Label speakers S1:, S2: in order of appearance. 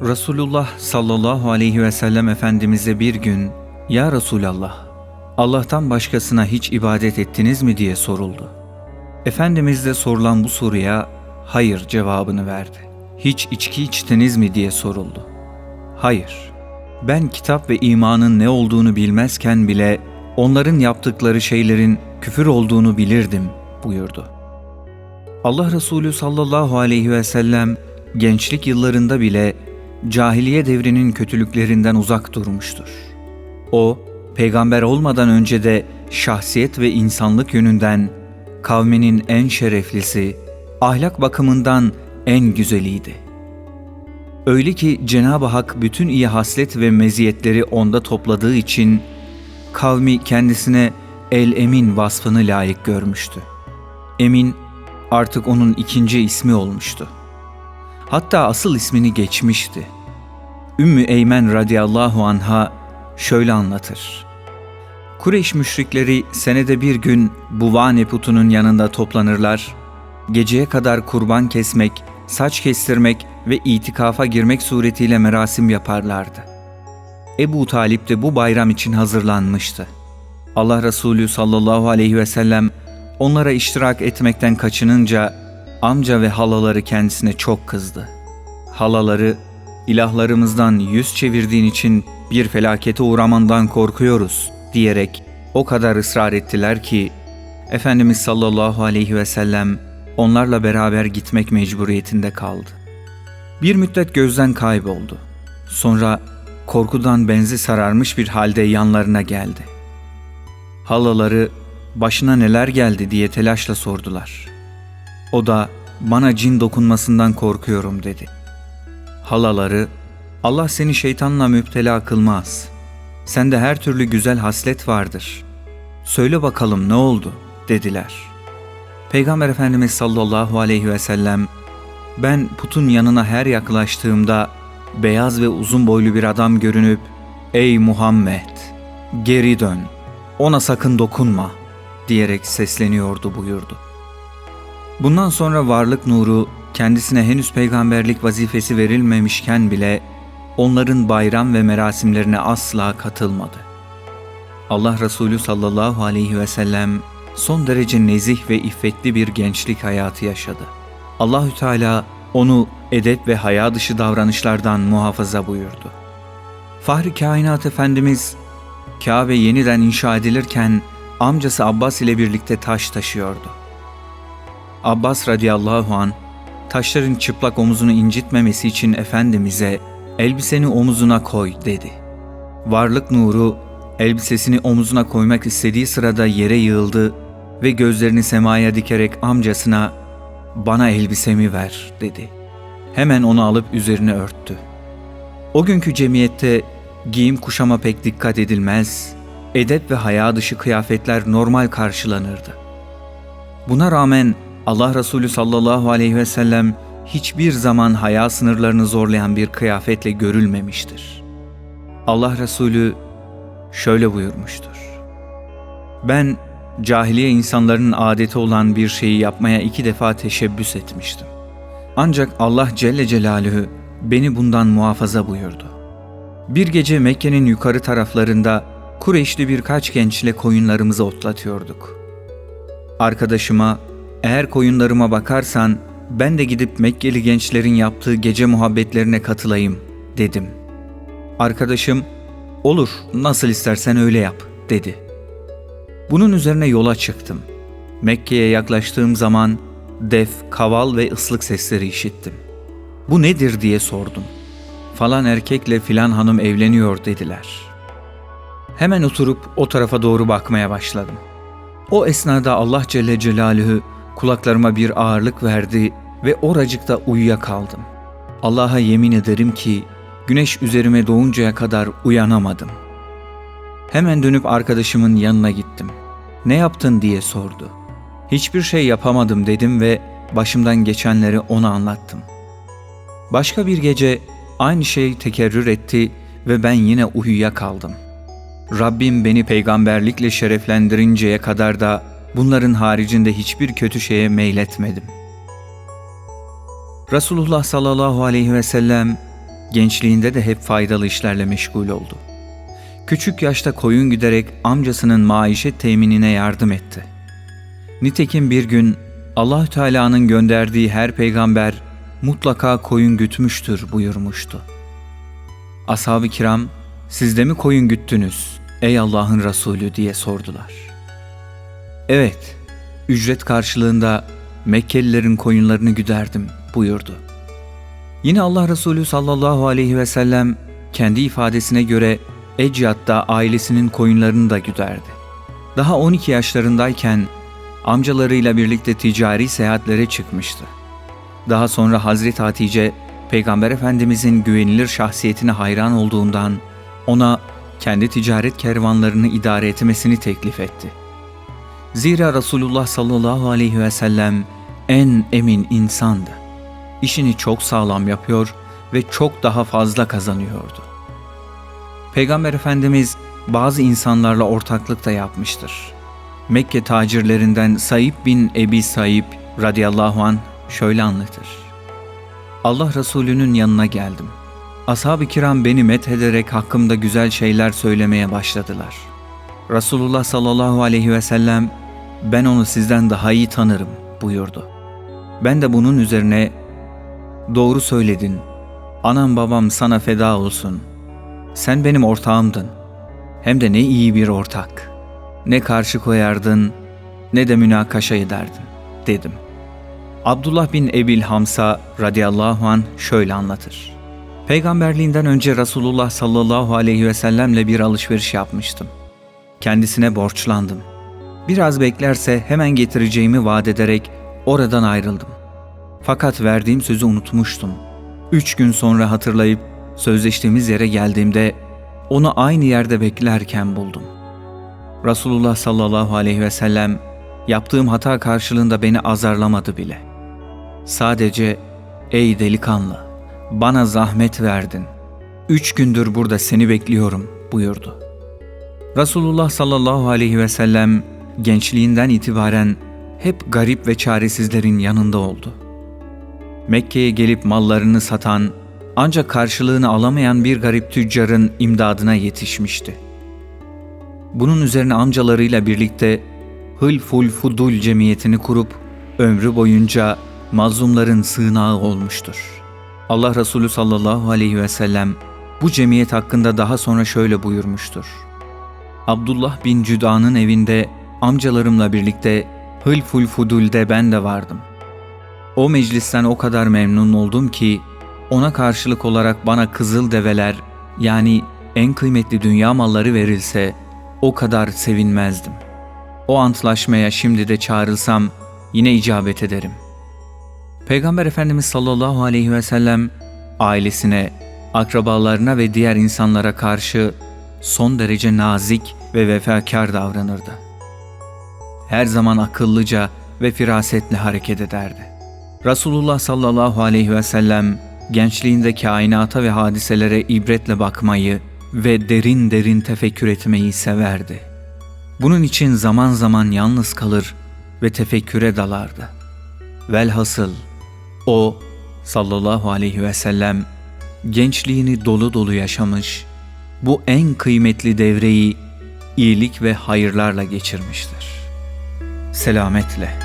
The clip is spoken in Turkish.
S1: Resulullah sallallahu aleyhi ve sellem Efendimiz'e bir gün ''Ya Resulallah, Allah'tan başkasına hiç ibadet ettiniz mi?'' diye soruldu. Efendimiz de sorulan bu soruya ''Hayır'' cevabını verdi. ''Hiç içki içtiniz mi?'' diye soruldu. ''Hayır, ben kitap ve imanın ne olduğunu bilmezken bile onların yaptıkları şeylerin küfür olduğunu bilirdim.'' buyurdu. Allah Resulü sallallahu aleyhi ve sellem gençlik yıllarında bile cahiliye devrinin kötülüklerinden uzak durmuştur. O, peygamber olmadan önce de şahsiyet ve insanlık yönünden kavminin en şereflisi, ahlak bakımından en güzeliydi. Öyle ki Cenab-ı Hak bütün iyi haslet ve meziyetleri onda topladığı için kavmi kendisine el-emin vasfını layık görmüştü. Emin artık onun ikinci ismi olmuştu. Hatta asıl ismini geçmişti. Ümmü Eymen radıyallahu anha şöyle anlatır. Kureyş müşrikleri senede bir gün Buvane putunun yanında toplanırlar, geceye kadar kurban kesmek, saç kestirmek ve itikafa girmek suretiyle merasim yaparlardı. Ebu Talip de bu bayram için hazırlanmıştı. Allah Resulü sallallahu aleyhi ve sellem onlara iştirak etmekten kaçınınca amca ve halaları kendisine çok kızdı. Halaları, ilahlarımızdan yüz çevirdiğin için bir felakete uğramandan korkuyoruz diyerek o kadar ısrar ettiler ki Efendimiz sallallahu aleyhi ve sellem onlarla beraber gitmek mecburiyetinde kaldı. Bir müddet gözden kayboldu. Sonra korkudan benzi sararmış bir halde yanlarına geldi. Halaları başına neler geldi diye telaşla sordular. O da bana cin dokunmasından korkuyorum dedi. Halaları Allah seni şeytanla müptela kılmaz. Sende her türlü güzel haslet vardır. Söyle bakalım ne oldu dediler. Peygamber Efendimiz sallallahu aleyhi ve sellem ben putun yanına her yaklaştığımda beyaz ve uzun boylu bir adam görünüp ''Ey Muhammed, geri dön, ona sakın dokunma.'' diyerek sesleniyordu buyurdu. Bundan sonra varlık nuru kendisine henüz peygamberlik vazifesi verilmemişken bile onların bayram ve merasimlerine asla katılmadı. Allah Resulü sallallahu aleyhi ve sellem son derece nezih ve iffetli bir gençlik hayatı yaşadı. Allahü Teala onu edep ve haya dışı davranışlardan muhafaza buyurdu. Fahri Kainat Efendimiz Kabe yeniden inşa edilirken amcası Abbas ile birlikte taş taşıyordu. Abbas radıyallahu an taşların çıplak omuzunu incitmemesi için Efendimiz'e elbiseni omuzuna koy dedi. Varlık nuru elbisesini omuzuna koymak istediği sırada yere yığıldı ve gözlerini semaya dikerek amcasına bana elbisemi ver dedi. Hemen onu alıp üzerine örttü. O günkü cemiyette giyim kuşama pek dikkat edilmez, edep ve haya dışı kıyafetler normal karşılanırdı. Buna rağmen Allah Resulü sallallahu aleyhi ve sellem hiçbir zaman haya sınırlarını zorlayan bir kıyafetle görülmemiştir. Allah Resulü şöyle buyurmuştur. Ben cahiliye insanların adeti olan bir şeyi yapmaya iki defa teşebbüs etmiştim. Ancak Allah Celle Celaluhu beni bundan muhafaza buyurdu. Bir gece Mekke'nin yukarı taraflarında Kureyşli birkaç gençle koyunlarımızı otlatıyorduk. Arkadaşıma eğer koyunlarıma bakarsan ben de gidip Mekkeli gençlerin yaptığı gece muhabbetlerine katılayım dedim. Arkadaşım olur nasıl istersen öyle yap dedi. Bunun üzerine yola çıktım. Mekke'ye yaklaştığım zaman def, kaval ve ıslık sesleri işittim. Bu nedir diye sordum. Falan erkekle filan hanım evleniyor dediler. Hemen oturup o tarafa doğru bakmaya başladım. O esnada Allah Celle Celaluhu kulaklarıma bir ağırlık verdi ve oracıkta uyuyakaldım. Allah'a yemin ederim ki güneş üzerime doğuncaya kadar uyanamadım. Hemen dönüp arkadaşımın yanına gittim. Ne yaptın diye sordu. Hiçbir şey yapamadım dedim ve başımdan geçenleri ona anlattım. Başka bir gece aynı şey tekerrür etti ve ben yine uyuyakaldım. Rabbim beni peygamberlikle şereflendirinceye kadar da bunların haricinde hiçbir kötü şeye meyletmedim. Resulullah sallallahu aleyhi ve sellem gençliğinde de hep faydalı işlerle meşgul oldu. Küçük yaşta koyun güderek amcasının maişet teminine yardım etti. Nitekim bir gün Allahü Teala'nın gönderdiği her peygamber mutlaka koyun gütmüştür buyurmuştu. Ashab-ı kiram, siz mi koyun güttünüz ey Allah'ın Resulü diye sordular. Evet, ücret karşılığında Mekkelilerin koyunlarını güderdim buyurdu. Yine Allah Resulü sallallahu aleyhi ve sellem kendi ifadesine göre Ecyat'ta ailesinin koyunlarını da güderdi. Daha 12 yaşlarındayken amcalarıyla birlikte ticari seyahatlere çıkmıştı. Daha sonra Hazreti Hatice, Peygamber Efendimizin güvenilir şahsiyetine hayran olduğundan ona kendi ticaret kervanlarını idare etmesini teklif etti. Zira Resulullah sallallahu aleyhi ve sellem en emin insandı. İşini çok sağlam yapıyor ve çok daha fazla kazanıyordu. Peygamber Efendimiz bazı insanlarla ortaklık da yapmıştır. Mekke tacirlerinden Saib bin Ebi Saib radıyallahu an şöyle anlatır. Allah Resulü'nün yanına geldim. Ashab-ı kiram beni methederek hakkımda güzel şeyler söylemeye başladılar. Resulullah sallallahu aleyhi ve sellem ben onu sizden daha iyi tanırım buyurdu. Ben de bunun üzerine doğru söyledin. Anam babam sana feda olsun. Sen benim ortağımdın. Hem de ne iyi bir ortak. Ne karşı koyardın ne de münakaşa ederdin dedim. Abdullah bin Ebil Hamsa radıyallahu an şöyle anlatır. Peygamberliğinden önce Resulullah sallallahu aleyhi ve sellemle bir alışveriş yapmıştım. Kendisine borçlandım. Biraz beklerse hemen getireceğimi vaat ederek oradan ayrıldım. Fakat verdiğim sözü unutmuştum. Üç gün sonra hatırlayıp sözleştiğimiz yere geldiğimde onu aynı yerde beklerken buldum. Resulullah sallallahu aleyhi ve sellem yaptığım hata karşılığında beni azarlamadı bile. Sadece ''Ey delikanlı, bana zahmet verdin. Üç gündür burada seni bekliyorum.'' buyurdu. Resulullah sallallahu aleyhi ve sellem gençliğinden itibaren hep garip ve çaresizlerin yanında oldu. Mekke'ye gelip mallarını satan ancak karşılığını alamayan bir garip tüccarın imdadına yetişmişti. Bunun üzerine amcalarıyla birlikte Hılful Fudul cemiyetini kurup ömrü boyunca mazlumların sığınağı olmuştur. Allah Resulü sallallahu aleyhi ve sellem bu cemiyet hakkında daha sonra şöyle buyurmuştur. Abdullah bin Cüda'nın evinde amcalarımla birlikte Hılful Fudul'de ben de vardım. O meclisten o kadar memnun oldum ki ona karşılık olarak bana kızıl develer yani en kıymetli dünya malları verilse o kadar sevinmezdim. O antlaşmaya şimdi de çağrılsam yine icabet ederim. Peygamber Efendimiz sallallahu aleyhi ve sellem ailesine, akrabalarına ve diğer insanlara karşı son derece nazik ve vefakar davranırdı. Her zaman akıllıca ve firasetle hareket ederdi. Resulullah sallallahu aleyhi ve sellem gençliğinde kainata ve hadiselere ibretle bakmayı ve derin derin tefekkür etmeyi severdi. Bunun için zaman zaman yalnız kalır ve tefekküre dalardı. Velhasıl o sallallahu aleyhi ve sellem gençliğini dolu dolu yaşamış, bu en kıymetli devreyi iyilik ve hayırlarla geçirmiştir. Selametle.